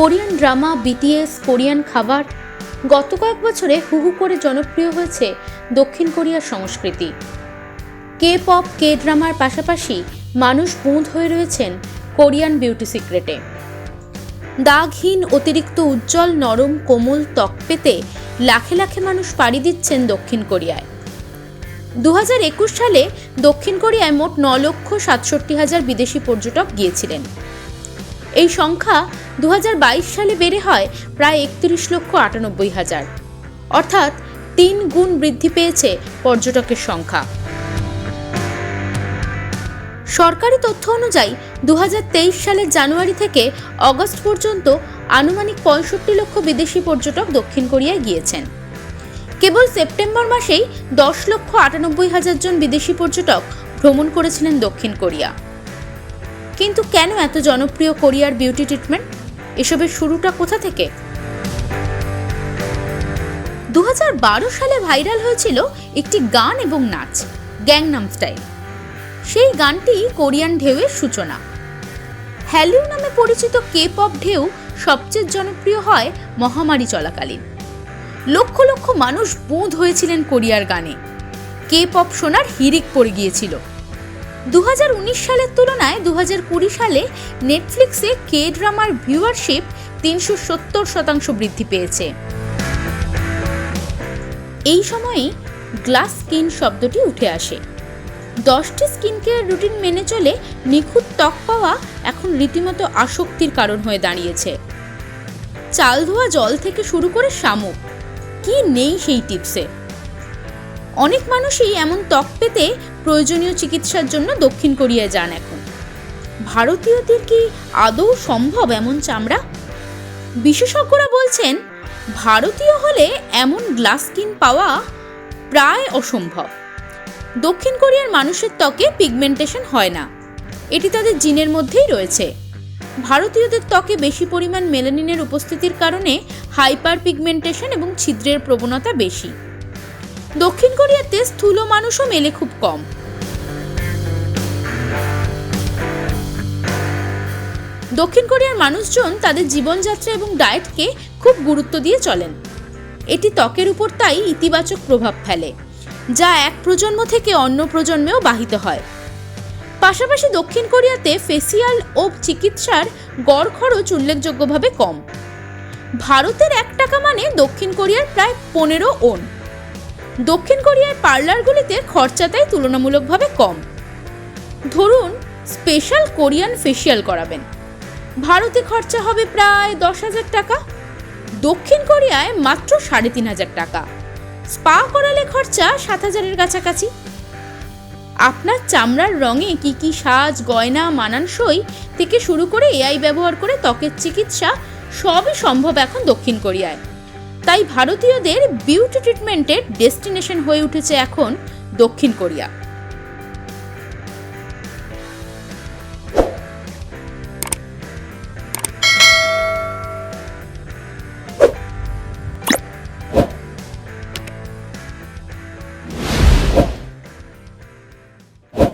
Korean drama BTS Korean খাবার, গত কয়েক বছরে হুহু করে জনপ্রিয় হয়েছে দক্ষিণ কোরিয়ার সংস্কৃতি। কে পপ কে ড্রামার পাশাপাশি মানুষ বুঁদ হয়ে রয়েছেন কোরিয়ান বিউটি সিক্রেটে। দাগহীন, অতিরিক্ত উজ্জ্বল, নরম, কোমল ত্বক পেতে লাখে লাখে মানুষ পাড়ি দিচ্ছেন দক্ষিণ কোরিয়ায়। দু সালে দক্ষিণ কোরিয়ায় মোট ন লক্ষ সাতষট্টি হাজার বিদেশি পর্যটক গিয়েছিলেন। এই সংখ্যা দু হাজার বাইশ সালে বেড়ে হয় প্রায় একত্রিশ লক্ষ আটানব্বই হাজার। অর্থাৎ তিন গুণ বৃদ্ধি পেয়েছে পর্যটকের সংখ্যা। সরকারি তথ্য অনুযায়ী দু হাজার তেইশ সালের জানুয়ারি থেকে অগস্ট পর্যন্ত আনুমানিক পঁয়ষট্টি লক্ষ বিদেশি পর্যটক দক্ষিণ কোরিয়ায় গিয়েছেন। কেবল সেপ্টেম্বর মাসেই দশ লক্ষ আটানব্বই হাজার জন বিদেশি পর্যটক ভ্রমণ করেছিলেন দক্ষিণ কোরিয়া। কিন্তু কেন এত জনপ্রিয় কোরিয়ার বিউটি ট্রিটমেন্ট? এসবের শুরুটা কোথা থেকে? দু হাজার বারো সালে ভাইরাল হয়েছিল একটি গান এবং নাচ, গ্যাংনাম স্টাইল। সেই গানটি কোরিয়ান ঢেউয়ের সূচনা। হ্যালিউ নামে পরিচিত কে পপ ঢেউ সবচেয়ে জনপ্রিয় হয় মহামারী চলাকালীন। লক্ষ লক্ষ মানুষ বোধ হয়েছিলেন কোরিয়ার গানে। কে পপ শোনার হিরিক পড়ে গিয়েছিল। দু হাজার উনিশ সালের তুলনায় দু হাজার কুড়ি সালে নেটফ্লিক্সে কে ড্রামার ভিউয়ারশিপ তিনশো সত্তর শতাংশ বৃদ্ধি পেয়েছে। এই সময়েই গ্লাস স্কিন শব্দটি উঠে আসে। দশটি স্কিন কেয়ার রুটিন মেনে চলে নিখুঁত ত্বক পাওয়া এখন রীতিমতো আসক্তির কারণ হয়ে দাঁড়িয়েছে। চাল ধোয়া জল থেকে শুরু করে শামুক। কি নেই সেই টিপসে? অনেক মানুষই এমন ত্বক পেতে প্রয়োজনীয় চিকিৎসার জন্য দক্ষিণ কোরিয়ায় যান এখন। ভারতীয়দের কি আদৌ সম্ভব এমন চামড়া? বিশেষজ্ঞরা বলছেন, ভারতীয় হলে এমন গ্লাস স্কিন পাওয়া প্রায় অসম্ভব। দক্ষিণ কোরিয়ার মানুষের ত্বকে পিগমেন্টেশন হয় না। এটি তাদের জিনের মধ্যেই রয়েছে। ভারতীয়দের ত্বকে বেশি পরিমাণ মেলানিনের উপস্থিতির কারণে হাইপার পিগমেন্টেশন এবং ছিদ্রের প্রবণতা বেশি। দক্ষিণ কোরিয়াতে স্থূল মানুষও মেলে খুব কম। দক্ষিণ কোরিয়ার মানুষজন তাদের জীবনযাত্রা এবং ডায়েটকে খুব গুরুত্ব দিয়ে চলেন। এটি ত্বকের উপর তাই ইতিবাচক প্রভাব ফেলে, যা এক প্রজন্ম থেকে অন্য প্রজন্মেও বাহিত হয়। পাশাপাশি দক্ষিণ কোরিয়াতে ফেসিয়াল ও চিকিৎসার গড় খরচ উল্লেখযোগ্যভাবে কম। ভারতের এক টাকা মানে দক্ষিণ কোরিয়ার প্রায় পনেরো ওন। দক্ষিণ কোরিয়ার পার্লারগুলিতে খরচা তাই তুলনামূলকভাবে কম। ধরুন স্পেশাল কোরিয়ান ফেসিয়াল করাবেন। ভারতে খরচা হবে প্রায় দশ হাজার টাকা। দক্ষিণ কোরিয়ায় মাত্র সাড়ে তিন হাজার টাকা। স্পা করালে খরচা সাত হাজারের কাছাকাছি। আপনার চামড়ার রঙে কি কি সাজ, গয়না, মানানসই থেকে শুরু করে এআই ব্যবহার করে ত্বকের চিকিৎসা সবই সম্ভব এখন দক্ষিণ কোরিয়ায়। তাই ভারতীয়দের বিউটি ট্রিটমেন্টের ডেস্টিনেশন হয়ে উঠেছে এখন দক্ষিণ কোরিয়া।